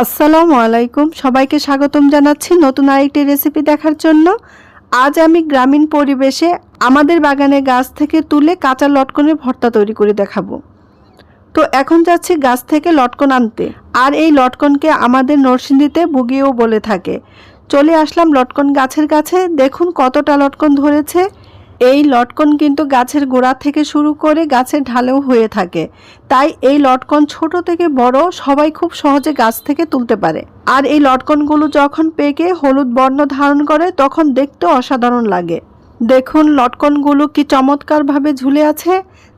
আসসালামু আলাইকুম। সবাইকে স্বাগতম জানাচ্ছি নতুন আরেকটি রেসিপি দেখার জন্য। আজ আমি গ্রামীণ পরিবেশে আমাদের বাগানে গাছ থেকে তুলে কাঁচা লটকনের ভর্তা তৈরি করে দেখাবো। তো এখন যাচ্ছি গাছ থেকে লটকন আনতে। আর এই লটকনকে আমাদের নরসিংদীতে বুগিয়েও বলে থাকে। চলে আসলাম লটকন গাছের কাছে। দেখুন কতটা লটকন ধরেছে। এই লটকন কিন্তু গাছের গোড়া থেকে শুরু করে গাছের ঢালেও হয়ে থাকে। তাই এই লটকন ছোট থেকে বড় সবাই খুব সহজে গাছ থেকে তুলতে পারে। আর এই লটকনগুলো যখন পেকে হলুদ বর্ণ ধারণ করে, তখন দেখতে অসাধারণ লাগে। দেখুন লটকনগুলো কি চমৎকারভাবে ঝুলে আছে।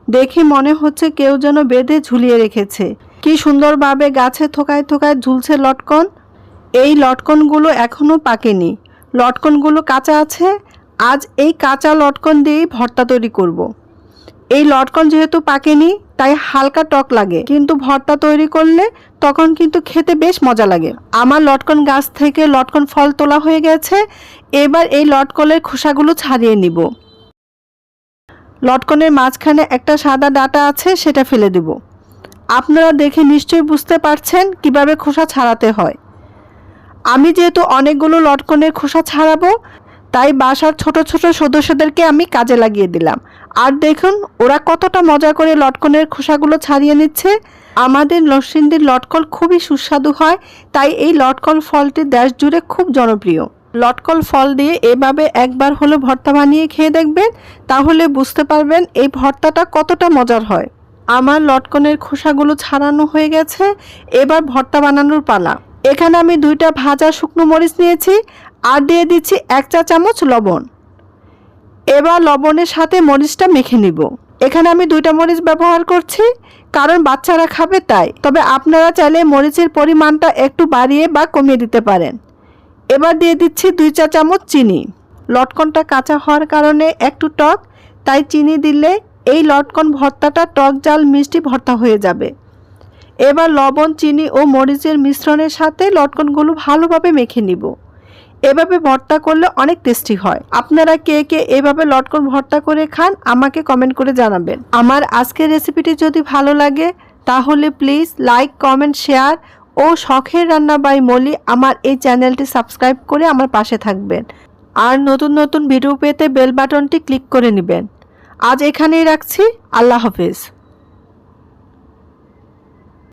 দেখে মনে হচ্ছে কেউ যেন বেঁধে ঝুলিয়ে রেখেছে। কি সুন্দরভাবে গাছে থোকায় থোকায় ঝুলছে লটকন। এই লটকনগুলো এখনও পাকেনি। লটকনগুলো কাঁচা আছে। আজ এই কাঁচা লটকন দিয়েই ভর্তা তৈরি করব। এই লটকন যেহেতু পাকেনি, তাই হালকা টক লাগে। কিন্তু ভর্তা তৈরি করলে তখন কিন্তু খেতে বেশ মজা লাগে। আমার লটকন গাছ থেকে লটকন ফল তোলা হয়ে গেছে। এবার এই লটকনের খোসাগুলো ছাড়িয়ে নিব। লটকনের মাঝখানে একটা সাদা ডাটা আছে, সেটা ফেলে দেব। আপনারা দেখে নিশ্চয়ই বুঝতে পারছেন কীভাবে খোসা ছাড়াতে হয়। আমি যেহেতু অনেকগুলো লটকনের খোসা ছাড়াবো তাই বাসার ছোট ছোট সদস্যদেরকে আমি কাজে লাগিয়ে দিলাম। আর দেখুন, ওরা কতটা মজা করে লটকনের খোসাগুলো ছাড়িয়ে নিচ্ছে। আমাদের লসিন্দির লটকল খুবই সুস্বাদু হয়, তাই এই লটকল ফলটি দেশ জুড়ে খুব জনপ্রিয়। লটকল ফল দিয়ে এভাবে একবার হলো ভর্তা বানিয়ে খেয়ে দেখবেন, তাহলে বুঝতে পারবেন এই ভর্তাটা কতটা মজার হয়। আমার লটকনের খোসাগুলো ছাড়ানো হয়ে গেছে, এবার ভর্তা বানানোর পালা। এখানে আমি দুইটা ভাজা শুকনো মরিচ নিয়েছি আর দিয়ে দিচ্ছি এক চা চামচ লবণ। এবার লবণের সাথে মরিচটা মেখে নিব। এখানে আমি দুইটা মরিচ ব্যবহার করছি, কারণ বাচ্চারা খাবে তাই। তবে আপনারা চাইলে মরিচের পরিমাণটা একটু বাড়িয়ে বা কমিয়ে দিতে পারেন। এবার দিয়ে দিচ্ছি দুই চা চামচ চিনি। লটকনটা কাঁচা হওয়ার কারণে একটু টক, তাই চিনি দিলে এই লটকন ভর্তাটা টক, জাল, মিষ্টি ভর্তা হয়ে যাবে। এবার লবণ, চিনি ও মরিচের মিশ্রণের সাথে লটকনগুলো ভালোভাবে মেখে নিব। এভাবে ভর্তা করলে অনেক টেস্টি হয়। আপনারা কে কে এভাবে লটকন ভর্তা করে খান আমাকে কমেন্ট করে জানাবেন। আমার আজকের রেসিপিটি যদি ভালো লাগে, তাহলে প্লিজ লাইক, কমেন্ট, শেয়ার ও শখের রান্না বাই মলি আমার এই চ্যানেলটি সাবস্ক্রাইব করে আমার পাশে থাকবেন। আর নতুন নতুন ভিডিও পেতে বেল বাটনটি ক্লিক করে নেবেন। আজ এখানেই রাখছি। আল্লাহ হাফেজ।